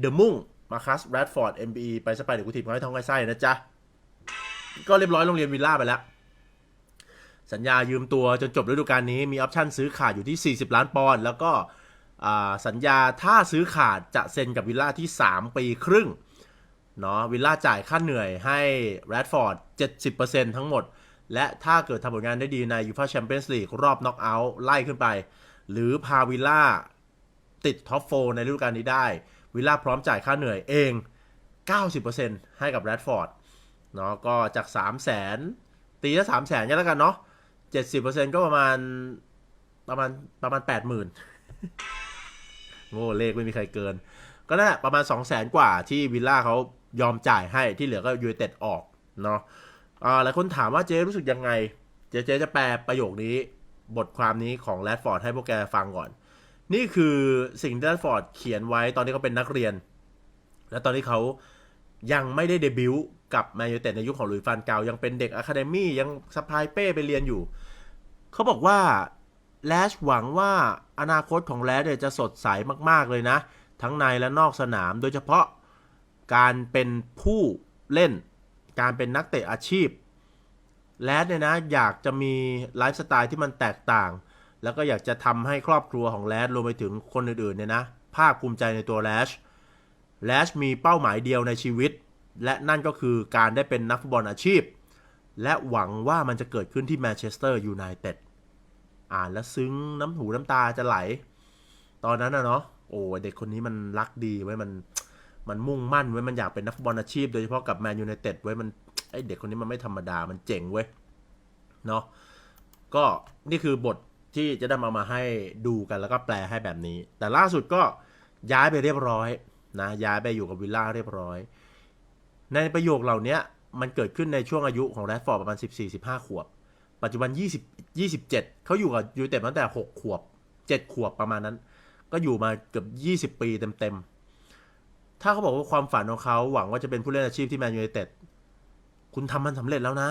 เดอะมุ่งมาคัสแรดฟอร์ด MBE ไปสไปเดี๋ยวกูถีบเขาให้ท้องไส้ไส้นะจ๊ะ ก็เรียบร้อยโรงเรียนวิลล่าไปแล้ว สัญญายืมตัวจนจบฤดูกาลนี้มีออปชั่นซื้อขาดอยู่ที่ 40 ล้านปอนด์แล้วก็สัญญาถ้าซื้อขาดจะเซ็นกับวิลล่าที่ 3 ปีครึ่งเนาะวิลล่าจ่ายค่าเหนื่อยให้แรดฟอร์ด 70%ทั้งหมด และถ้าเกิดทำผลงานได้ดีในยูฟ่าแชมเปี้ยนส์ลีกรอบน็อกเอาท์ไล่ขึ้นไป หรือพาวิลล่าติดท็อปโฟในฤดูกาลนี้ได้ วิลล่าพร้อมจ่ายค่าเหนื่อยเอง 90%ให้กับแรดฟอร์ดเนาะก็จาก 3 0 0 0 0 0ตีละ3 0 0 0 0 0แล้วกันเนาะ70%ก็ประมาณประมาณประมาณ80,000โง่เลขไม่มีใครเกิน ก็นั่นแหละประมาณ2 0 0 0 0 0กว่าที่วิลล่าเขายอมจ่ายให้ที่เหลือก็ยูเต็ดออกเนาะอ่าหลายคนถามว่าเจ๊รู้สึกยังไง เจ๊เจ๊จะแปลประโยคนี้บทความนี้ของแรดฟอร์ดให้พวกแกฟังก่อน นี่คือสิ่งที่แรดฟอร์ดเขียนไว้ตอนที่เขาเป็นนักเรียน และตอนที่เขายังไม่ได้เดบิวต์กับแมนยูเต็ดในยุคของลุยฟานเกายังเป็นเด็กอะคาเดมี่ยังสปายเป้ไปเรียนอยู่ เขาบอกว่าแลชหวังว่าอนาคตของแลชเนี่ยจะสดใสมากๆเลยนะ ทั้งในและนอกสนาม โดยเฉพาะการเป็นผู้เล่น การเป็นนักเตะอาชีพ แลดเนี่ยนะอยากจะมีไลฟ์สไตล์ที่มันแตกต่าง แล้วก็อยากจะทำให้ครอบครัวของแลดรวมไปถึงคนอื่นๆเนี่ยนะภาคภูมิใจในตัวแลชแลชมีเป้าหมายเดียวในชีวิต และนั่นก็คือการได้เป็นนักฟุตบอลอาชีพ และหวังว่ามันจะเกิดขึ้นที่แมนเชสเตอร์ยูไนเต็ดอ่านแล้วซึ้งน้ำหูน้ำตาจะไหล ตอนนั้นนะเนาะโอ้เด็กคนนี้มันรักดีไว้มันมันมุ่งมั่นไว้มันอยากเป็นนักฟุตบอลอาชีพ โดยเฉพาะกับแมนยูไนเต็ดไว้มันไอเด็กคนนี้มันไม่ธรรมดามันเจ๋งเว้ยเนาะก็นี่คือบท ที่จะได้มามาให้ดูกันแล้วก็แปลให้แบบนี้ แต่ล่าสุดก็ย้ายไปเรียบร้อยนะย้ายไปอยู่กับวิลล่าเรียบร้อย ในประโยคเหล่านี้มันเกิดขึ้นในช่วงอายุของแรดฟอร์ดประมาณ 14-15 ขวบ ปัจจุบัน 20 27 เขาอยู่กับยูเต็ดตั้งแต่ 6 ขวบ 7 ขวบประมาณนั้น ก็อยู่มาเกือบ 20 ปีเต็มๆ ถ้าเขาบอกว่าความฝันของเขาหวังว่าจะเป็นผู้เล่นอาชีพที่แมนยูไนเต็ดคุณทำมันสำเร็จแล้วนะ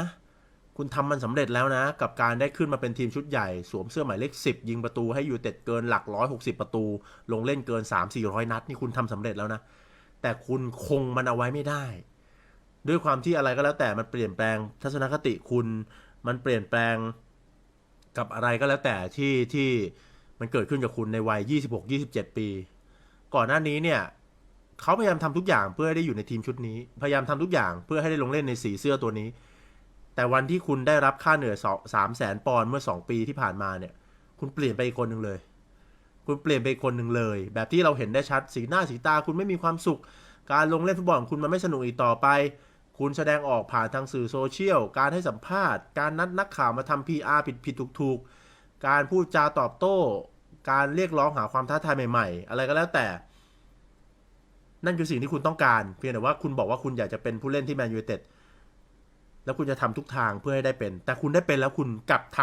คุณทำมันสำเร็จแล้วนะ กับการได้ขึ้นมาเป็นทีมชุดใหญ่ สวมเสื้อหมายเลข10 ยิงประตูให้อยูไนเต็ดเกินหลัก160ประตู ลงเล่นเกิน 3-400 นัด นี่คุณทำสำเร็จแล้วนะ แต่คุณคงมันเอาไว้ไม่ได้ ด้วยความที่อะไรก็แล้วแต่มันเปลี่ยนแปลงทัศนคติคุณ มันเปลี่ยนแปลงกับอะไรก็แล้วแต่ที่ที่มันเกิดขึ้นกับคุณในวัย 26-27 ปี ก่อนหน้านี้เนี่ยเขาพยายามทำทุกอย่างเพื่อให้ได้อยู่ในทีมชุดนี้ พยายามทำทุกอย่างเพื่อให้ได้ลงเล่นในสีเสื้อตัวนี้ แต่วันที่คุณได้รับค่าเหนื่อยสามแสนปอนด์เมื่อ2ปีที่ผ่านมาเนี่ย คุณเปลี่ยนไปอีกคนหนึ่งเลย คุณเปลี่ยนไปอีกคนหนึ่งเลย แบบที่เราเห็นได้ชัดสีหน้าสีตาคุณไม่มีความสุข การลงเล่นฟุตบอลของคุณมันไม่สนุกอีกต่อไป คุณแสดงออกผ่านทางสื่อโซเชียล การให้สัมภาษณ์ การนัดนักข่าวมาทำ PR ผิดผิดถูกถูกๆการพูดจาตอบโต้ การเรียกร้องหาความท้าทายใหม่ ๆ อะไรก็แล้วแต่ นั่นคือสิ่งที่คุณต้องการ เพียงแต่ว่าคุณบอกว่าคุณอยากจะเป็นผู้เล่นที่แมนยูเต็ด แล้วคุณจะทำทุกทางเพื่อให้ได้เป็น แต่คุณได้เป็นแล้วคุณกลับท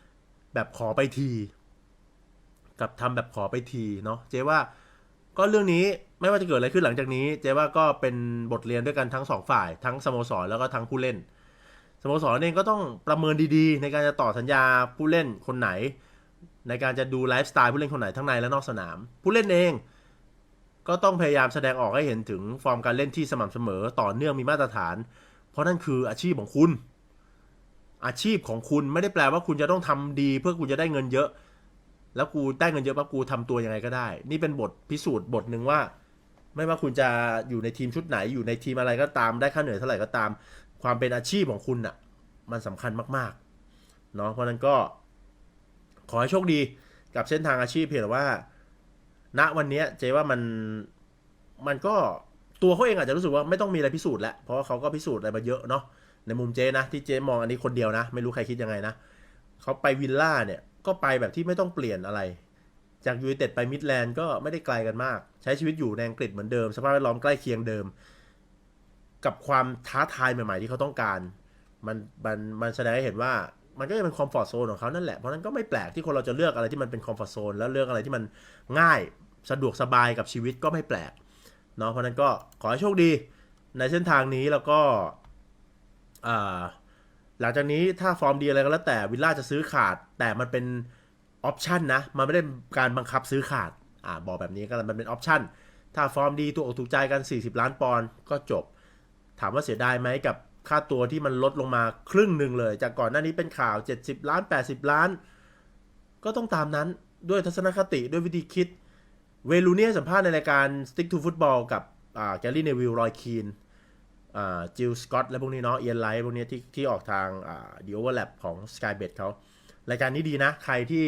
ำแบบขอไปที กลับทำแบบขอไปทีเนาะเจ๊ว่าก็เรื่องนี้ไม่ว่าจะเกิดอะไรขึ้นหลังจากนี้ เจ๊ว่าก็เป็นบทเรียนด้วยกันทั้งสองฝ่าย ทั้งสโมสรแล้วก็ทั้งผู้เล่นสโมสรเองก็ต้องประเมินดีๆ ในการจะต่อสัญญาผู้เล่นคนไหน ในการจะดูไลฟ์สไตล์ผู้เล่นคนไหนทั้งในและนอกสนาม ผู้เล่นเองก็ต้องพยายามแสดงออกให้เห็นถึงฟอร์มการเล่นที่สม่ำเสมอ ต่อเนื่องมีมาตรฐาน เพราะนั่นคืออาชีพของคุณ อาชีพของคุณไม่ได้แปลว่าคุณจะต้องทำดี เพื่อคุณจะได้เงินเยอะ แล้วกูได้เงินเยอะปั๊บกูทำตัวยังไงก็ได้ นี่เป็นบทพิสูจน์บทหนึ่งว่า ไม่ว่าคุณจะอยู่ในทีมชุดไหน อยู่ในทีมอะไรก็ตามได้ค่าเหนื่อยเท่าไหร่ก็ตาม ความเป็นอาชีพของคุณน่ะ มันสำคัญมากๆเนาะเพราะฉะนั้นก็ ขอให้โชคดีกับเส้นทางอาชีพเพียงแต่ว่า ณวันนี้เจว่ามันมันก็ ตัวเขาเองอาจจะรู้สึกว่าไม่ต้องมีอะไรพิสูจน์แล้วเพราะว่าเขาก็พิสูจน์อะไรมาเยอะเนาะในมุมเจนะที่เจมองอันนี้คนเดียวนะ ไม่รู้ใครคิดยังไงนะเขาไปวิลล่าเนี่ยก็ไปแบบที่ไม่ต้องเปลี่ยนอะไร จากยูไนเต็ดไปมิดแลนด์ก็ไม่ได้ไกลกันมาก ใช้ชีวิตอยู่ในอังกฤษเหมือนเดิม สภาพแวดล้อมใกล้เคียงเดิม กับความท้าทายใหม่ ๆ ที่เขาต้องการ มันมันมันแสดงให้เห็นว่ามันก็จะเป็นคอมฟอร์ทโซนของเขานั่นแหละเพราะนั้นก็ไม่แปลกที่คนเราจะเลือกอะไรที่มันเป็นคอมฟอร์ทโซนแล้วเลือกอะไรที่มันง่ายสะดวกสบายกับชีวิตก็ไม่แปลก เนาะเพราะนั้นก็ขอให้โชคดีในเส้นทางนี้แล้วก็หลังจากนี้ถ้าฟอร์มดีอะไรก็แล้วแต่วิลล่าจะซื้อขาด แต่มันเป็นออปชันนะ มันไม่ได้การบังคับซื้อขาดอ่าบอกแบบนี้ก็แล้วมันเป็นออปชันถ้าฟอร์มดีตัวอกถูกใจกัน 40 ล้านปอนด์ก็จบ ถามว่าเสียดายไหมกับค่าตัวที่มันลดลงมาครึ่งหนึ่งเลย จากก่อนหน้านี้เป็นข่าว 70 ล้าน 80 ล้าน ก็ต้องตามนั้นด้วยทัศนคติด้วยวิธีคิด เวลูเนียสัมภาษณ์ในรายการ Stick to Football กับแกลลี่เนวิลรอยคีนจิลสกอตและพวกนี้เนาะเอียนไลท์พวกนี้ที่ที่ออกทางดีโอเวอร์แลปของ Skybet เขา รายการนี้ดีนะ ใครที่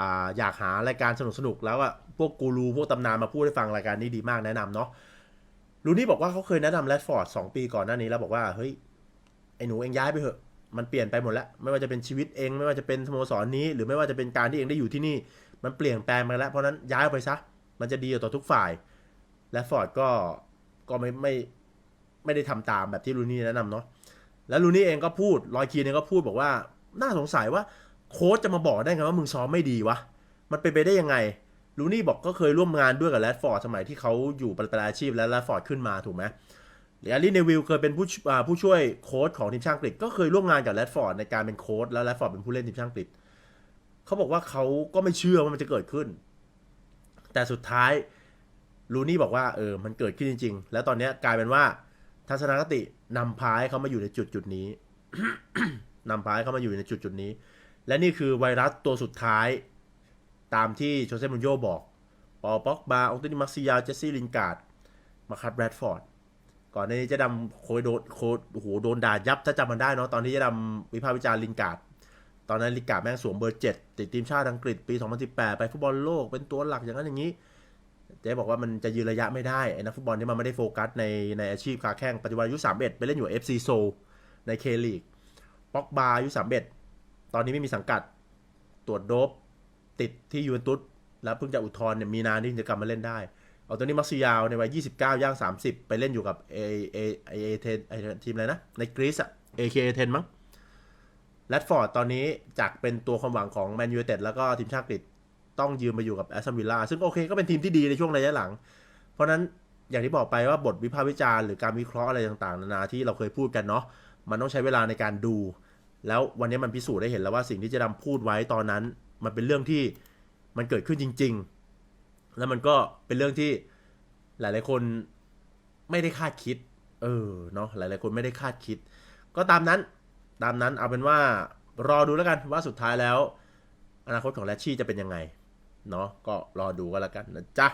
ออยากหารายการสนุกสนุกแล้วอะพวกกูรูพวกตำนานมาพูดให้ฟังรายการนี้ดีมากแนะนำเนาะลูนี่บอกว่าเขาเคยแนะนำแรดฟอร์ดสองปีก่อนหน้านี้แล้วบอกว่า เฮ้ย ไอ้หนูเองย้ายไปเถอะ มันเปลี่ยนไปหมดแล้ว ไม่ว่าจะเป็นชีวิตเอง ไม่ว่าจะเป็นสโมสรนี้ หรือไม่ว่าจะเป็นการที่เองได้อยู่ที่นี่ มันเปลี่ยนแปลงไปแล้ว เพราะฉะนั้นย้ายออกไปซะ มันจะดีต่อทุกฝ่าย และฟอร์ดก็ก็ไม่ไม่ไม่ได้ทำตามแบบที่ลูนี่แนะนำเนาะแล้วลูนี่เองก็พูดลอยคีนเองก็พูดบอกว่า น่าสงสัยว่าโค้ชจะมาบอกได้ไงว่ามึงซ้อมไม่ดีวะมันเป็นไปได้ยังไงลูนี่บอกก็เคยร่วมงานด้วยกับแรดฟอร์ดสมัยที่เขาอยู่ประอาชีพแล้วแรดฟอร์ดขึ้นมาถูกไหมหรืออารีเนวิลเคยเป็นผู้ชอ่าผู้ช่วยโค้ชของทีมชาติอังกฤษก็เคยร่วมงานกับแรดฟอร์ดในการเป็นโค้ชแล้วแรดฟอร์ดเป็นผู้เล่นทีมชาติอังกฤษเขาบอกว่าเขาก็ไม่เชื่อว่ามันจะเกิดขึ้น แต่สุดท้ายลูนี่บอกว่าเออมันเกิดขึ้นจริง ๆ แล้วตอนนี้กลายเป็นว่า ทัศนคตินำพาให้เขามาอยู่ในจุดจุดนี้นำพาให้เขามาอยู่ในจุดจุดนี้ และนี่คือไวรัสตัวสุดท้ายตามที่โชเซ่มูรินโญ่บอกปอป็อกบาองตุนิมักซิยาเจสซี่ลินการ์ดมาคัดแบรดฟอร์ดก่อนหน้านี้เจะดำโคยโดนโคโอ้โหโดนด่ายับถ้าจำมันได้เนาะตอนที่เจะดำวิพากษ์วิจารณ์ลินการ์ด ตอนนั้นลิกาแม่งสวมเบอร์เจ็ดติดทีมชาติอังกฤษปี 2018 ไปฟุตบอลโลกเป็นตัวหลักอย่างนั้นอย่างนี้เจ๊บอกว่ามันจะยืนระยะไม่ได้ไอ้นักฟุตบอลที่มันไม่ได้โฟกัสในในอาชีพคาแข่งปัจจุบันอายุ 31 ไปเล่นอยู่ FC โซในเคลีกป็อกบาอายุ 31 ตอนนี้ไม่มีสังกัดตรวจโดบติดที่ยูเวนตุสแล้วเพิ่งจะอุทธรณ์เนี่ยมีนาที่จะกลับมาเล่นได้ เอาตัวนี้มักซิยาวในวัย 29 ย่าง 30 ไปเล่นอยู่กับเอเอเอเอเทนทีมอะไรนะ ในกรีซอะ AKA 10มั้ง แรดฟอร์ดตอนนี้จากเป็นตัวความหวังของแมนยูเต็ดแล้วก็ทีมชาติอังกฤษต้องยืมมาอยู่กับแอสตันวิลล่าซึ่งโอเคก็เป็นทีมที่ดีในช่วงระยะหลัง เพราะฉะนั้นอย่างที่บอกไปว่าบทวิพากษ์วิจารณ์หรือการวิเคราะห์อะไรต่างๆ นานาที่เราเคยพูดกันเนาะมันต้องใช้เวลาในการดู แล้ววันนี้มันพิสูจน์ได้เห็นแล้วว่าสิ่งที่เจะดำพูดไว้ตอนนั้น มันเป็นเรื่องที่มันเกิดขึ้นจริง ๆ แล้วมันก็เป็นเรื่องที่หลาย ๆ คนไม่ได้คาดคิด เออเนาะหลาย ๆ คนไม่ได้คาดคิด ก็ตามนั้น ตามนั้นเอาเป็นว่ารอดูแล้วกันว่าสุดท้ายแล้ว อนาคตของแรชชี่จะเป็นยังไงเนาะก็รอดูกันแล้วกันนะจ๊ะ